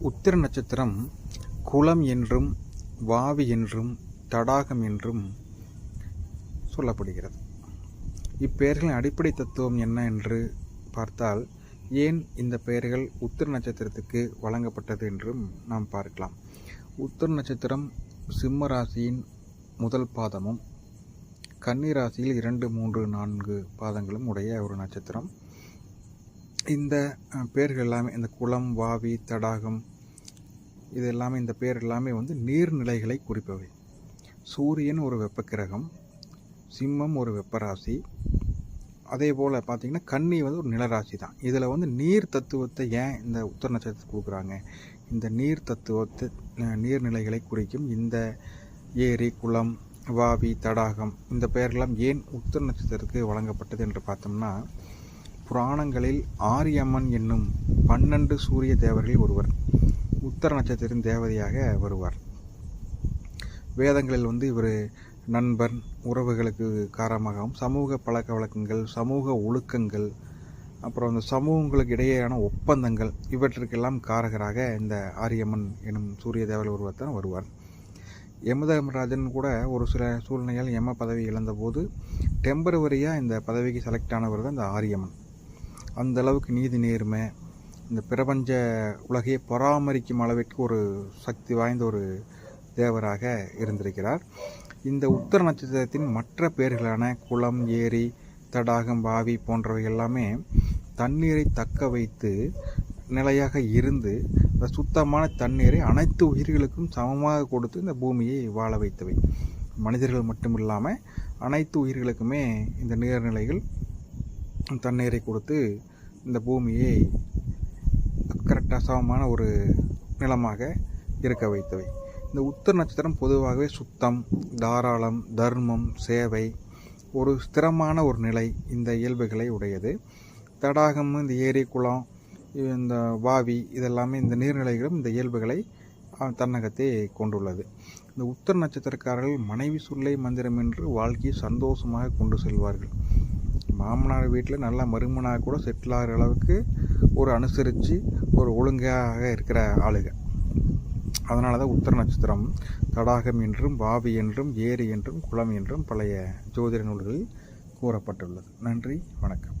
உத்திர நட்சத்திரம் குளம் என்றும் வாவி என்றும் தடாகம் என்றும் சொல்லப்படுகிறது. இப்பெயர்களின் அடிப்படை தத்துவம் என்ன என்று பார்த்தால் ஏன் இந்த பெயர்கள் உத்திர நட்சத்திரத்துக்கு வழங்கப்பட்டது என்றும் நாம் பார்க்கலாம். உத்திர நட்சத்திரம் சிம்ம ராசியின் முதல் பாதமும் கன்னி ராசியில் இரண்டு மூன்று நான்கு பாதங்களும் உடைய ஒரு நட்சத்திரம். இந்த பேர்கள் எல்லாமே இந்த குளம் வாவி தடாகம் இது எல்லாமே இந்த பேர் எல்லாமே வந்து நீர்நிலைகளை குறிப்பவை. சூரியன் ஒரு வெப்பக்கிரகம் சிம்மம் ஒரு வெப்பராசி. அதே போல் பார்த்திங்கன்னா கன்னி வந்து ஒரு நிலராசி தான். இதில் வந்து நீர் தத்துவத்தை ஏன் இந்த உத்தர நட்சத்திரத்துக்கு கொடுக்குறாங்க? இந்த நீர் தத்துவத்தை நீர்நிலைகளை குறிக்கும் இந்த ஏரி குளம் வாவி தடாகம் இந்த பெயரெல்லாம் ஏன் உத்தர நட்சத்திரத்துக்கு வழங்கப்பட்டது என்று பார்த்தோம்னா புராணங்களில் ஆரியம்மன் என்னும் பன்னெண்டு சூரிய தேவர்களில் ஒருவர் உத்தர நட்சத்திரத்தின் தேவதையாக வருவார். வேதங்களில் வந்து இவர் நண்பன் உறவுகளுக்கு காரணமாகவும் சமூக பழக்க வழக்கங்கள் சமூக ஒழுக்கங்கள் அப்புறம் இந்த சமூகங்களுக்கு இடையேயான ஒப்பந்தங்கள் இவற்றிற்கெல்லாம் காரகராக இந்த ஆரியம்மன் எனும் சூரிய தேவர் ஒருவர் தான் வருவார். யமதர்மராஜன் கூட ஒரு சில சூழ்நிலையால் யம பதவி இழந்தபோது டெம்பரவரியாக இந்த பதவிக்கு செலக்ட் ஆனவர் தான் இந்த ஆரியம்மன். அந்த அளவுக்கு நீதி நேர்மை இந்த பிரபஞ்ச உலகையை பராமரிக்கும் அளவிற்கு ஒரு சக்தி வாய்ந்த ஒரு தேவராக இருந்திருக்கிறார். இந்த உத்தர நட்சத்திரத்தின் மற்ற பெயர்களான குளம் ஏரி தடாகம் பாவி போன்றவை எல்லாமே தண்ணீரை தக்க வைத்து நிலையாக இருந்து சுத்தமான தண்ணீரை அனைத்து உயிர்களுக்கும் சமமாக கொடுத்து இந்த பூமியை வாழ வைத்தவை. மனிதர்கள் மட்டும் இல்லாமல் அனைத்து உயிர்களுக்குமே இந்த நீர்நிலைகள் தண்ணீரை கொடுத்து இந்த பூமியை கரெக்டாக சமமான ஒரு நிலமாக இருக்க வைத்தவை. இந்த உத்தர நட்சத்திரம் பொதுவாகவே சுத்தம் தாராளம் தர்மம் சேவை ஒரு ஸ்திரமான ஒரு நிலை இந்த இயல்புகளை உடையது. தடாகம் இந்த ஏரி குளம் இந்த வாவி இதெல்லாமே இந்த நீர்நிலைகளும் இந்த இயல்புகளை தன்னகத்தை தன்னகத்தே கொண்டுள்ளது. இந்த உத்தர நட்சத்திரக்காரர்கள் மனைவி சொல்லை மந்திரம் என்று வாழ்க்கையை சந்தோஷமாக கொண்டு செல்வார்கள். மாமனார் வீட்டில் நல்லா மருமனாக கூட செட்டில் ஆகிற அளவுக்கு ஒரு அனுசரித்து ஒரு ஒழுங்காக இருக்கிற ஆளுங்க அதனால தான் உத்தர நட்சத்திரம் தடாகம் என்றும் வாவி என்றும் ஏரி என்றும் குளம் என்றும் பழைய ஜோதிட நூல்களில் கூறப்பட்டுள்ளது. நன்றி வணக்கம்.